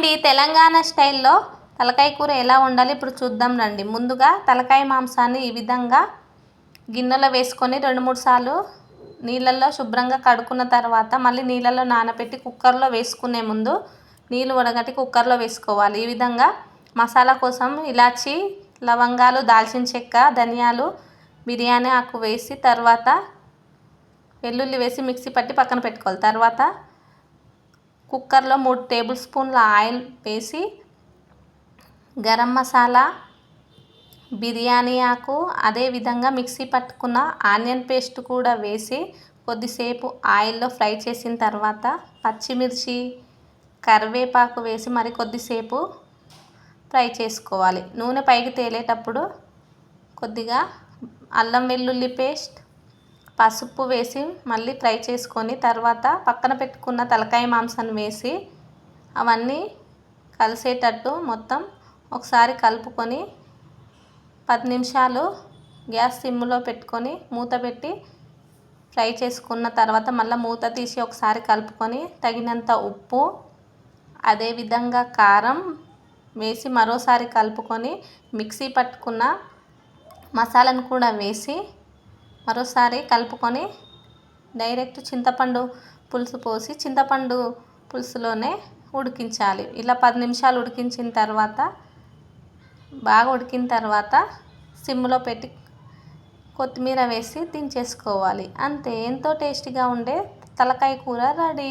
అండి తెలంగాణ స్టైల్లో తలకాయ కూర ఎలా వండాలి ఇప్పుడు చూద్దాం రండి. ముందుగా తలకాయ మాంసాన్ని ఈ విధంగా గిన్నెలో వేసుకొని రెండు మూడు సార్లు నీళ్ళల్లో శుభ్రంగా కడుక్కున్న తర్వాత మళ్ళీ నీళ్ళల్లో నానబెట్టి కుక్కర్లో వేసుకునే ముందు నీళ్ళు వడగట్టి కుక్కర్లో వేసుకోవాలి. ఈ విధంగా మసాలా కోసం ఇలాచి లవంగాలు దాల్చిన చెక్క ధనియాలు బిర్యానీ ఆకు వేసి తర్వాత వెల్లుల్లి వేసి మిక్సీ పట్టి పక్కన పెట్టుకోవాలి. తర్వాత కుక్కర్లో మూడు టేబుల్ స్పూన్ల ఆయిల్ వేసి గరం మసాలా బిర్యానీ ఆకు అదేవిధంగా మిక్సీ పట్టుకున్న ఆనియన్ పేస్ట్ కూడా వేసి కొద్దిసేపు ఆయిల్లో ఫ్రై చేసిన తర్వాత పచ్చిమిర్చి కరివేపాకు వేసి మరి కొద్దిసేపు ఫ్రై చేసుకోవాలి. నూనె పైకి తేలేటప్పుడు కొద్దిగా అల్లం వెల్లుల్లి పేస్ట్ పసుపు వేసి మళ్ళీ ఫ్రై చేసుకొని తర్వాత పక్కన పెట్టుకున్న తలకాయ మాంసం వేసి అవన్నీ కలిసేటట్టు మొత్తం ఒకసారి కలుపుకొని పది నిమిషాలు గ్యాస్ సిమ్లో పెట్టుకొని మూత పెట్టి ఫ్రై చేసుకున్న తర్వాత మళ్ళీ మూత తీసి ఒకసారి కలుపుకొని తగినంత ఉప్పు అదేవిధంగా కారం వేసి మరోసారి కలుపుకొని మిక్సీ పట్టుకున్న మసాలాను కూడా వేసి మరోసారి కలుపుకొని డైరెక్ట్ చింతపండు పులుసు పోసి చింతపండు పులుసులోనే ఉడికించాలి. ఇలా పది నిమిషాలు ఉడికించిన తర్వాత బాగా ఉడికిన తర్వాత సిమ్లో పెట్టి కొత్తిమీర వేసి దించేసుకోవాలి. అంతే ఎంతో టేస్టీగా ఉండే తలకాయ కూర రెడీ.